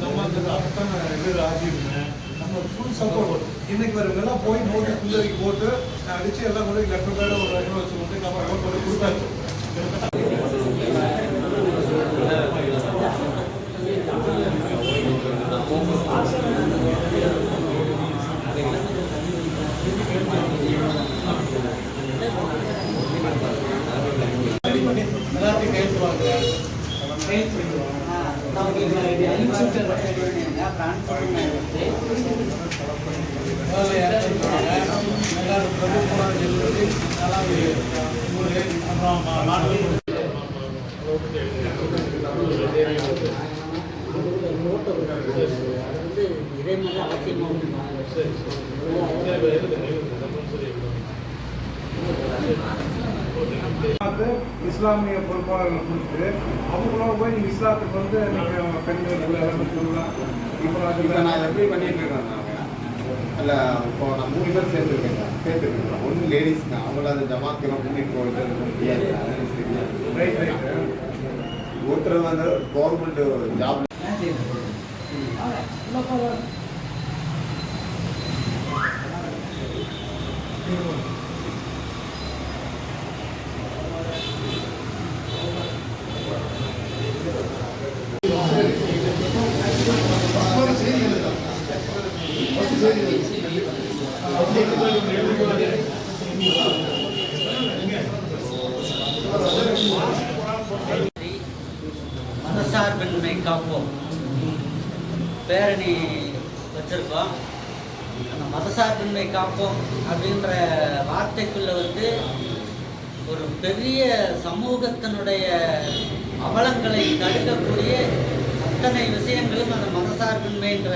ஜமாத்துக்கு அத்தனை இது ஆகிருந்தேன் நம்ம ஃபுல் சப்போர்ட் இன்னைக்கு வரவங்க போய் நோட்டு போட்டு நான் அடிச்சு எல்லாம் கூட லெட்டர் ஒரு ஐநூறு வச்சு கொண்டு நம்ம கொடுத்தாச்சு. எல்லாத்தையும் கையெழுத்து வாங்க. கையெழுத்து பண்ணிடுவாங்க முதல்ல சரி. இருப்பாங்க இஸ்லாமிய பொறுப்பாளர்கள் கொடுத்து அவங்களோட போய் நீங்க இஸ்லாத்துக்கு வந்து நீங்க பெண்கள் எல்லாமே சொல்லலாம் இப்போ இப்போ நான் எப்படி பண்ணிட்டு இருக்கேன்? இல்ல இப்போ நான் மூணு பேர் சேர்ந்துருக்கேன். சேர்த்துருக்கேன் ஒன்று லேடிஸ் தான். அவங்கள அந்த ஜமாக்கெல்லாம் போயிட்டு ரைட் ரைட் ஒருத்தர் வந்து கவர்மெண்ட் ஜாப் மதசார்பின்மை காப்போம். பேரணி வச்சிருக்கோம். அந்த மதசார்பின்மை காப்போம் அப்படின்ற வார்த்தைக்குள்ள வந்து ஒரு பெரிய சமூகத்தினுடைய அவலங்களை தடுக்கக்கூடிய அத்தனை விஷயங்களும் அந்த மதசார்பின்மைன்ற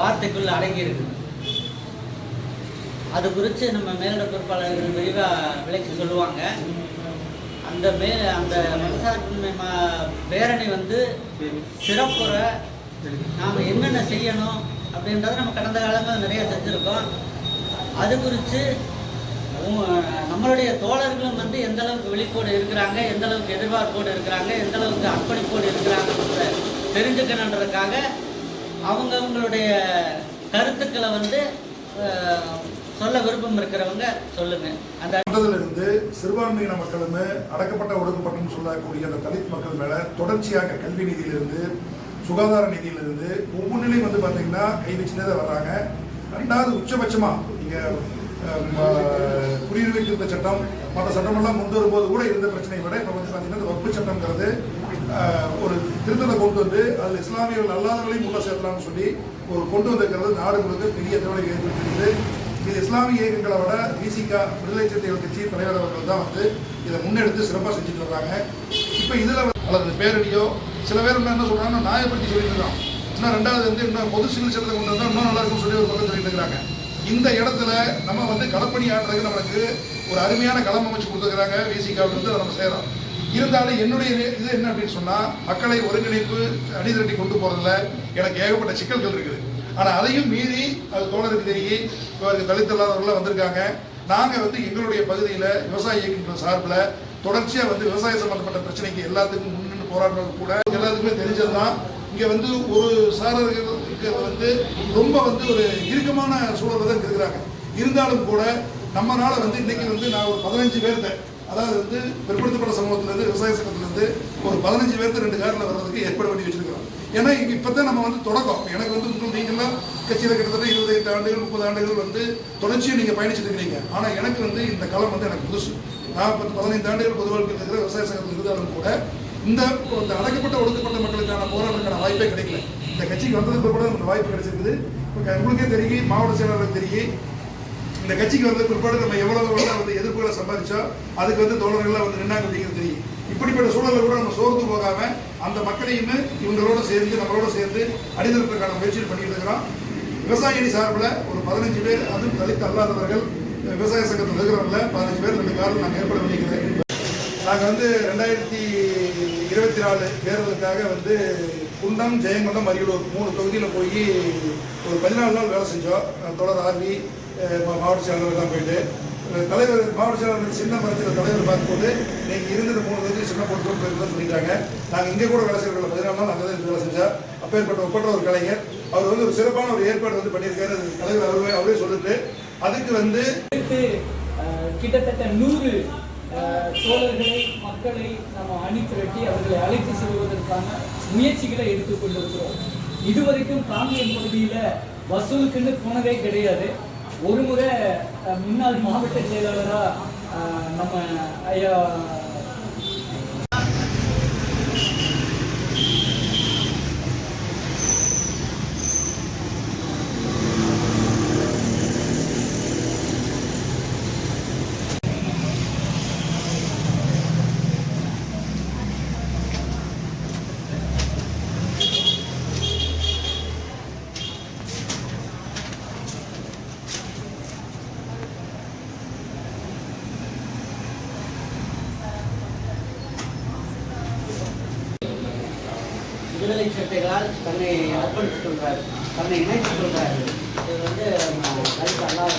வார்த்தைக்குள்ள அடங்கியிருக்கு. அது குறித்து நம்ம மேலிட பொறுப்பாளர்கள் விரிவாக விளக்கி சொல்லுவாங்க. அந்த மே அந்த மதசார்பின்மை பேரணி வந்து சிறப்புற நாம் என்னென்ன செய்யணும் அப்படின்றத நம்ம கடந்த காலமாக நிறைய செஞ்சுருக்கோம். அது குறித்து நம்மளுடைய தோழர்களும் வந்து எந்த அளவுக்கு விழிப்போடு இருக்கிறாங்க எந்த அளவுக்கு எதிர்பார்ப்போடு இருக்கிறாங்க எந்த அளவுக்கு அர்ப்பணிப்போடு இருக்கிறாங்க தெரிஞ்சுக்கணுன்றதுக்காக அவங்க அவங்களுடைய கருத்துக்களை வந்து சொல்ல விருப்பம் இருக்கிறவங்க சொல்லுங்க. அந்த இருந்து சிறுபான்மையின மக்களுமே அடக்கப்பட்ட ஒடுக்கப்பட்டன்னு சொல்லக்கூடிய அந்த தலித் மக்கள் மேல தொடர்ச்சியாக கல்வி நிதியிலிருந்து சுகாதார நிதியிலிருந்து ஒவ்வொன்றிலையும் வந்து பார்த்தீங்கன்னா கை வச்சுட்டே தான் வர்றாங்க. ரெண்டாவது உச்சபட்சமா நீங்க குடியுரிமை திருத்த சட்டம் மற்ற சட்டமெல்லாம் கொண்டு வரும்போது கூட இருந்த பிரச்சனையை விட இப்போ வந்து பார்த்தீங்கன்னா இந்த வகுப்பு சட்டம்ங்கிறது ஒரு திருத்தத்தை கொண்டு வந்து அதில் இஸ்லாமியர்கள் அல்லாதவர்களையும் உள்ள சேர்க்கலாம்னு சொல்லி ஒரு கொண்டு வந்திருக்கிறது. நாடு முழுக்க பெரிய தவறை ஏற்படுத்தியிருக்குது இது இஸ்லாமிய இயக்கங்களை விட விசிகா விடுதலை சிறுத்தைகள் கட்சி தலைவர் அவர்கள் தான் வந்து இதை முன்னெடுத்து சிறப்பாக செஞ்சுட்டு வர்றாங்க. இப்போ இதில் அல்லது பேரடியோ சில பேர் என்ன சொல்கிறாங்கன்னா நியாயப்படுத்தி சொல்லிட்டு இருக்கான் இன்னும் ரெண்டாவது வந்து இன்னும் பொது சிவில் சட்டத்தை கொண்டு வந்தால் இன்னும் நல்லா இருக்கும்னு சொல்லி ஒரு பக்கம் சொல்லிட்டு இருக்கிறாங்க இந்த இடத்துல நம்ம வந்து களப்பணி ஆடுறதுக்கு நமக்கு ஒரு அருமையான களம் அமைச்சு கொடுத்துருக்குறாங்க விசிகாவிலிருந்து அதை நம்ம செய்கிறோம் இருந்தாலும் என்னுடைய இது என்ன அப்படின்னு சொன்னால் மக்களை ஒருங்கிணைப்பு அணிதிரட்டி கொண்டு போகிறதுல எனக்கு ஏகப்பட்ட சிக்கல்கள் இருக்குது. ஆனால் அதையும் மீறி அது தோழருக்கு தெரியும் இவருக்கு தலித் வந்திருக்காங்க. நாங்கள் வந்து எங்களுடைய பகுதியில் விவசாய இயக்கங்கள் சார்பில் தொடர்ச்சியாக வந்து விவசாய சம்பந்தப்பட்ட பிரச்சனைக்கு எல்லாத்துக்கும் முன்னின்று போராடுறது கூட எல்லாத்துக்குமே தெரிஞ்சது தான் இங்கே வந்து ஒரு சாரர்களுக்கு வந்து ரொம்ப வந்து ஒரு இறுக்கமான சூழல் தான் இருக்கிறாங்க. இருந்தாலும் கூட நம்மனால வந்து இன்னைக்கு வந்து நான் ஒரு பதினஞ்சு பேர்த்த அதாவது வந்து பிற்படுத்தப்பட்ட சமூகத்திலேருந்து விவசாய சங்கத்திலேருந்து ஒரு பதினஞ்சு பேர்த்து ரெண்டு காரில் வர்றதுக்கு ஏற்பாடு பண்ணி வச்சிருக்கிறோம். ஏன்னா இப்போ தான் நம்ம வந்து தொடக்கம். எனக்கு வந்து உங்கள் நீங்கள்லாம் கட்சியில் கிட்டத்தட்ட இருபத்தைந்து ஆண்டுகள் முப்பது ஆண்டுகள் வந்து தொடர்ச்சியாக நீங்கள் பயணிச்சுட்டு இருக்கிறீங்க. ஆனால் எனக்கு வந்து இந்த காலம் வந்து எனக்கு புதுசு. நான் பத்து பதினைந்து ஆண்டுகள் பொதுவாக இருக்கிற விவசாய சங்கத்தில் இருந்தாலும் கூட இந்த அடக்கப்பட்ட ஒடுக்கப்பட்ட மக்களுக்கான போராட்டத்துக்கான வாய்ப்பே கிடைக்கல. இந்த கட்சிக்கு வந்ததுக்கு கூட நமக்கு வாய்ப்பு கிடைச்சிருக்குது. இப்போ உங்களுக்கே தெரியும் மாவட்ட செயலாளருக்கு தெரியும். இந்த கட்சிக்கு வந்து பிற்பாடு நம்ம எவ்வளவு வந்து எதிர்ப்புகளை சம்பாதிச்சோம் அதுக்கு வந்து தோழர்கள்லாம் வந்து நின்னாங்க அப்படிங்கிறது தெரியும். இப்படிப்பட்ட சூழலில் கூட நம்ம சோர்ந்து போகாம அந்த மக்களையுமே இவங்களோட சேர்ந்து நம்மளோட சேர்ந்து அணிதிரப்புக்கான முயற்சிகள் பண்ணிட்டு இருக்கிறோம். விவசாயி சார்பில் ஒரு பதினஞ்சு பேர் அதுவும் தலித்து அல்லாதவர்கள் விவசாய சங்கத்தில் இருக்கிறவங்கள பதினஞ்சு பேர் ரெண்டு காரணம் நாங்கள் ஏற்பட பண்ணிக்கிறேன் நாங்கள் வந்து ரெண்டாயிரத்தி இருபத்தி நாலு தேர்தலுக்காக வந்து குண்டம் ஜெயங்கொண்டம் அரியலூர் மூணு தொகுதியில் போய் ஒரு பதினாலு நாள் வேலை செஞ்சோம். தொடர் ஆர்வி மாவட்ட செயலாளர் தான் போயிட்டு தலைவர் மாவட்ட செயலாளர் சின்ன மரத்தில் தலைவர் பார்க்கும்போது நீங்கள் இருந்தது மூணு வந்து சின்ன பொருட்கள் போயிருந்தோம் சொல்லிட்டாங்க. நாங்கள் இங்கே கூட வேலை செய்யறோம் பதினாலு நாள் அங்கே தான் வேலை செஞ்சோம். அப்பேற்பட்ட ஒப்பற்ற ஒரு கலைஞர். அவர் வந்து ஒரு சிறப்பான ஒரு ஏற்பாடு வந்து பண்ணியிருக்காரு. தலைவர் அவரே அவரே சொல்லிட்டு அதுக்கு வந்து கிட்டத்தட்ட நூறு தோழர்களை மக்களை நம்ம அணி திரட்டி அவர்களை அழைத்து செல்வதற்கான முயற்சிகளை எடுத்துக் கொண்டிருக்கிறோம். இதுவரைக்கும் காங்கேயம் பகுதியில வசூலுக்குன்னு போனதே கிடையாது. ஒரு முறை அஹ், முன்னாள் மாவட்ட செயலாளரா நம்ம ஐயா விடுதலை சட்டைகளால் தன்னை அர்ப்பணித்துக் கொள்கிறார் தன்னை இணைத்துக் கொள்கிறார் இது வந்து நம்ம கருத்து அல்லாத